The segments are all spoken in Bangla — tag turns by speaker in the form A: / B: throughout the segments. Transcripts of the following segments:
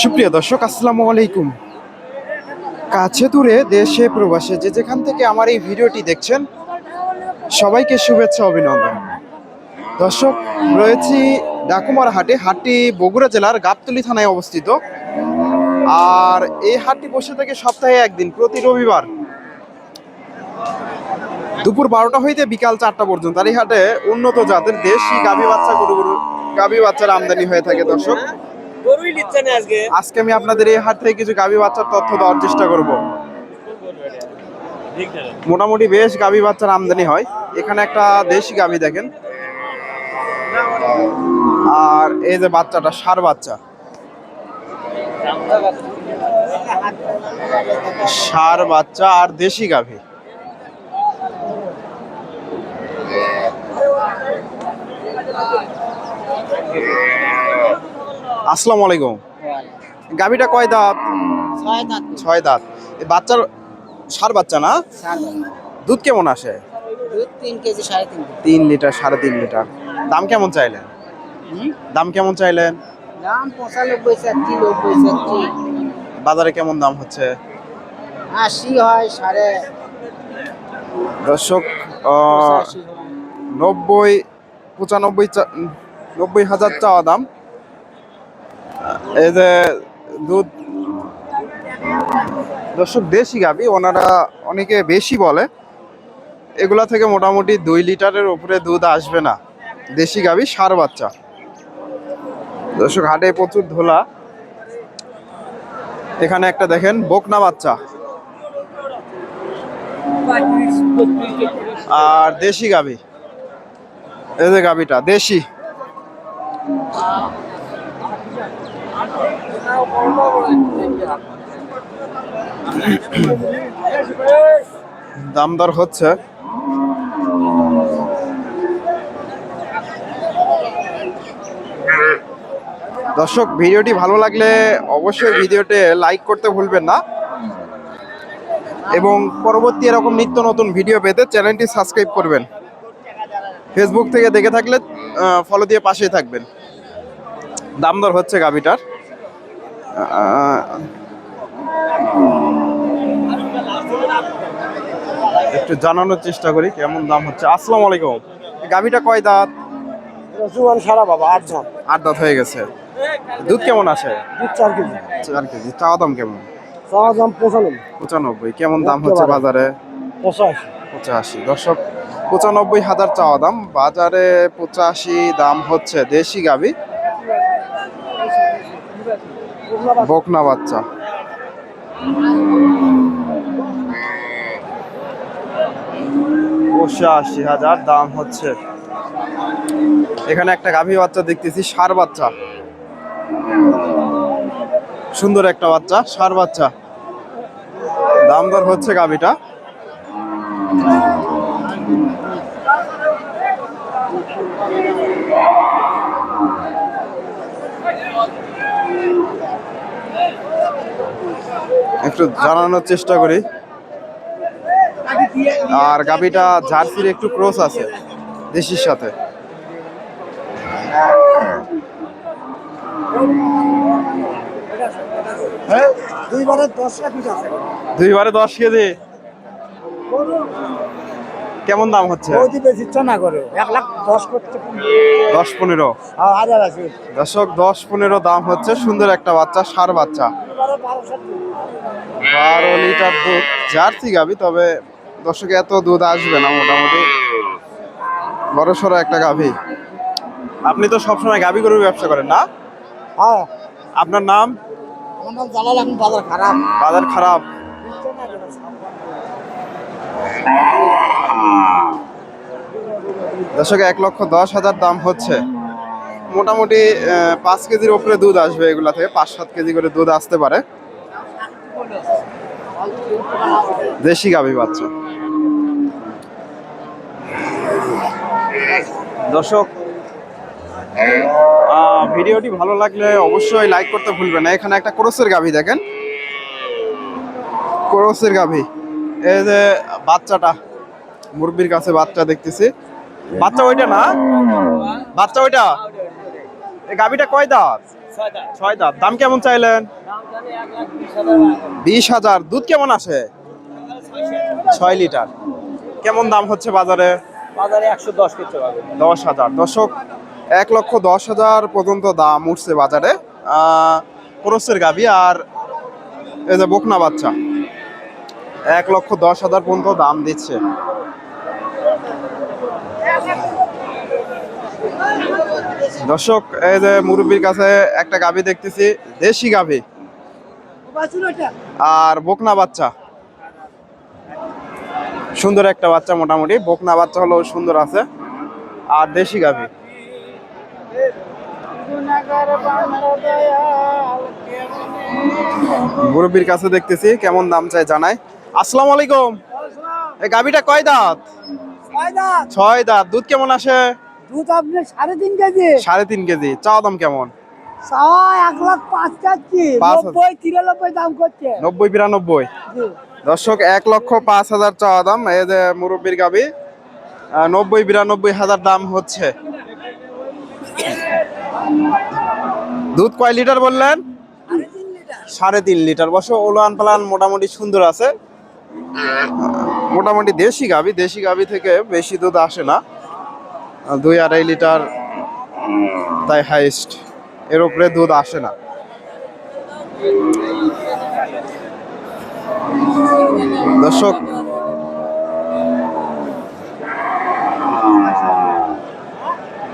A: সুপ্রিয় দর্শক, আসসালামু আলাইকুম। কাছে দূরে দেশে প্রবাসে যে যেখান থেকে আমার এই ভিডিওটি দেখছেন, সবাইকে শুভেচ্ছা, অভিনন্দন। দর্শক, রয়েছি ডাকুমার হাটে, হাটটি বগুড়া জেলার গাবতলী থানায় অবস্থিত। আর এই হাটটি বসে থাকে সপ্তাহে একদিন, প্রতি রবিবার দুপুর বারোটা হইতে বিকাল চারটা পর্যন্ত। আর এই হাটে উন্নত জাতের দেশি গাভী বাচ্চা গরু গরু গাভী বাচ্চার আমদানি হয়ে থাকে দর্শক।
B: আজকে
A: আমি আপনাদের এই হাট থেকে কিছু গাভী বাচ্চার তথ্য দেওয়ার চেষ্টা করব। মোটামুটি বেশ গাভী বাচ্চার আমদানি হয়। এখানে একটা দেশি গাভী দেখেন। আর এই যে বাচ্চাটা সার বাচ্চা। সার বাচ্চা আর দেশি গাভী। আসসালামু আলাইকুম। গাভীটা কয় দাঁত?
B: ছয় দাঁত।
A: ছয় দাঁত। এই বাচ্চার সার বাচ্চা না? দুধ কেমন আসে?
B: দুধ তিন কেজি সাড়ে তিন
A: তিন লিটার সাড়ে তিন লিটার। দাম কেমন চাইলেন? দাম কেমন চাইলেন?
B: দাম পঁচানব্বই চারটি নব্বই চারটি
A: বাজারে কেমন দাম হচ্ছে?
B: আশি হয় সাড়ে
A: দর্শক। নব্বই পঁচানব্বই নব্বই হাজার চাওয়া দাম। এই যে দুধ দর্শক, দেশি গাবি ওনারা অনেকে বেশি বলে। এগুলা থেকে মোটামুটি দুই লিটারের উপরে দুধ আসবে না। দেশি গাবি সার বাচ্চা। দর্শক, হাটে প্রচুর ধোলা। এখানে একটা দেখেন, বকনা বাচ্চা। আর দেশি গাবি এই যে গাবিটা দেশি। দাম দর হচ্ছে। দর্শক ভিডিওটি ভালো লাগলে অবশ্যই ভিডিওতে লাইক করতে ভুলবেন না। এবং পরবর্তী এরকম নিত্য নতুন ভিডিও পেতে চ্যানেলটি সাবস্ক্রাইব করবেন। ফেসবুক থেকে দেখে থাকলে ফলো দিয়ে পাশেই থাকবেন। দাম দর হচ্ছে গাবিটার আহ, একটু জানানোর চেষ্টা করি কেমন দাম হচ্ছে? আসসালামু আলাইকুম। গাবিটা কয় দাঁত?
B: জুয়ান সারা বাবা আট জন
A: আট দাঁত হয়ে গেছে। দুধ কেমন আসে?
B: দুধ চার কেজি।
A: চার কেজি। চাওয়া দাম কেমন?
B: চাওয়া দাম পঁচানব্বই।
A: পঁচানব্বই। কেমন দাম হচ্ছে বাজারে।
B: পঁচাশি।
A: পঁচাশি। দর্শক পঁচানব্বই হাজার চাওয়া দাম। বাজারে পঁচাশি দাম হচ্ছে দেশি গাবি বকনা বাচ্চা। পঁচাশি হাজার, দাম হচ্ছে। এখানে একটা গাভী বাচ্চা দেখতেছি সার বাচ্চা। সুন্দর একটা বাচ্চা সার বাচ্চা। দাম দর হচ্ছে গাভীটা। একটু জানানোর চেষ্টা করি। আর গাবিটা জার্সির একটু ক্রস আছে দেশির সাথে।
B: দুইবারে দশ
A: কেজি। কেমন দাম হচ্ছে?
B: দশ
A: পনেরো। দশক দশ পনেরো দাম হচ্ছে সুন্দর একটা বাচ্চা সার বাচ্চা। বারো লিটার দুধ। জার্সি গাবি তবে দর্শকে এত দুধ আসবে না মোটামুটি। বড় সড়ো একটা গাভী আপনি তো সবসময় গাভী গরুর ব্যবসা করেন না?
B: হ্যাঁ।
A: আপনার নাম?
B: জালাল এখন বাজার খারাপ।
A: বাজার খারাপ। দর্শক এক লক্ষ দশ হাজার দাম হচ্ছে। মোটামুটি পাঁচ কেজির উপরে দুধ আসবে এগুলা থেকে, পাঁচ সাত কেজি করে দুধ আসতে পারে। দেশি গাভী বাচ্চা। দর্শক ভিডিওটি ভালো লাগলে অবশ্যই লাইক করতে ভুলবেন না। এখানে একটা ক্রোসের গাভী দেখেন। ক্রোসের গাভী। এই যে বাচ্চাটা, মুরব্বির কাছে বাচ্চা দেখতেছি। বাচ্চা ওইটা না? বাচ্চা ওইটা? গাবিটা কয় দাঁত? ছয় দাঁত। দাম কেমন চাইলেন? বিশ হাজার দুধ কেমন আসে? ছয় লিটার। কেমন দাম হচ্ছে বাজারে?
B: বাজারে একশো দশ
A: দশ হাজার। দর্শক এক লক্ষ দশ হাজার পর্যন্ত দাম উঠছে বাজারে। ক্রসের গাবি আর এই যে বকনা বাচ্চা। এক লক্ষ দশ হাজার পর্যন্ত দাম দিচ্ছে। দর্শক এই যে মুরব্বীর কাছে একটা গাভী দেখতেছি দেশি গাভী। আর বকনা বাচ্চা। সুন্দর একটা বাচ্চা মোটামুটি বকনা বাচ্চা হলো সুন্দর আছে। আর দেশি গাভি। মুরব্বীর কাছে দেখতেছি কেমন দাম চাই জানাই। আসসালামু আলাইকুম। এই গাভিটা কয় দাঁত? ছয় দাঁত। দুধ কেমন আসে?
B: দুধ আপনি সাড়ে তিন কেজি।
A: সাড়ে তিন কেজি। চাওয়া দাম কেমন?
B: চাওয়া এক লাখ পাঁচ চাচ্ছি। নব্বই তিরানব্বই দাম করছে।
A: নব্বই বিরানব্বই। দর্শক এক লক্ষ পাঁচ হাজার চাওয়া দাম। এই যে মুরব্বীর গাবি নব্বই বিরানব্বই হাজার দাম হচ্ছে। দুধ কয় লিটার বললেন? সাড়ে তিন লিটার। বসো ওলান পালান মোটামুটি সুন্দর আছে। মোটামুটি দেশি গাবি দেশি গাবি থেকে বেশি দুধ আসে না। দুই আড়াই লিটার, তাই হাইস্ট এর উপরে দুধ আসে না। দর্শক,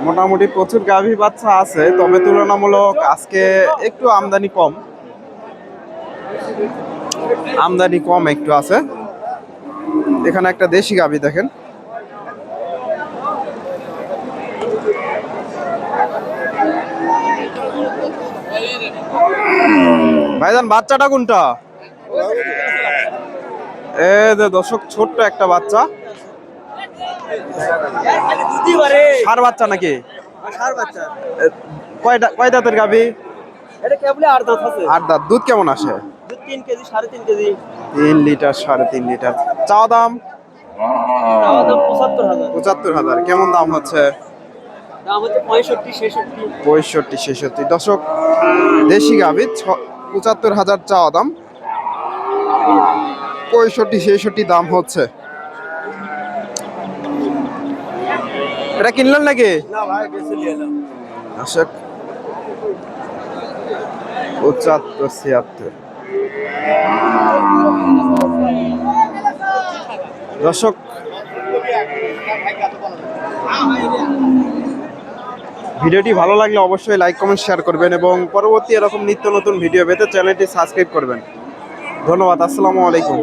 A: মোটামুটি প্রচুর গাভী বাচ্চা আছে, তবে তুলনামূলক আজকে একটু আমদানি কম। আমদানি কম একটু আছে। এখানে একটা দেশি গাভী দেখেন। ভাইজান বাচ্চাটা কোনটা? এ যে দর্শক ছোট্ট একটা বাচ্চা। সার বাচ্চা নাকি? কয়টা কয় দাঁতের
B: আট দাঁত।
A: দুধ কেমন আসে?
B: তিন কেজি সাড়ে তিন কেজি
A: তিন লিটার সাড়ে তিন লিটার। চাওয়া দাম?
B: দাম পঁচাত্তর হাজার।
A: পঁচাত্তর হাজার। কেমন দাম হচ্ছে?
B: দাম হচ্ছে পঁয়ষট্টি ছেষট্টি।
A: পঁয়ষট্টি ছেষট্টি। দর্শক দেশি গাভী পঁচাত্তর হাজার চাওয়া দাম। পঁয়ষট্টি ছেষট্টি দাম হচ্ছে। এটা কিনলেন নাকি? দর্শক পঁচাত্তর ছিয়াত্তর। দর্শক ভিডিওটি ভালো লাগলে অবশ্যই লাইক কমেন্ট শেয়ার করবেন এবং পরবর্তী এরকম নিত্য নতুন ভিডিও পেতে চ্যানেলটি সাবস্ক্রাইব করবেন। ধন্যবাদ, আসসালামু আলাইকুম।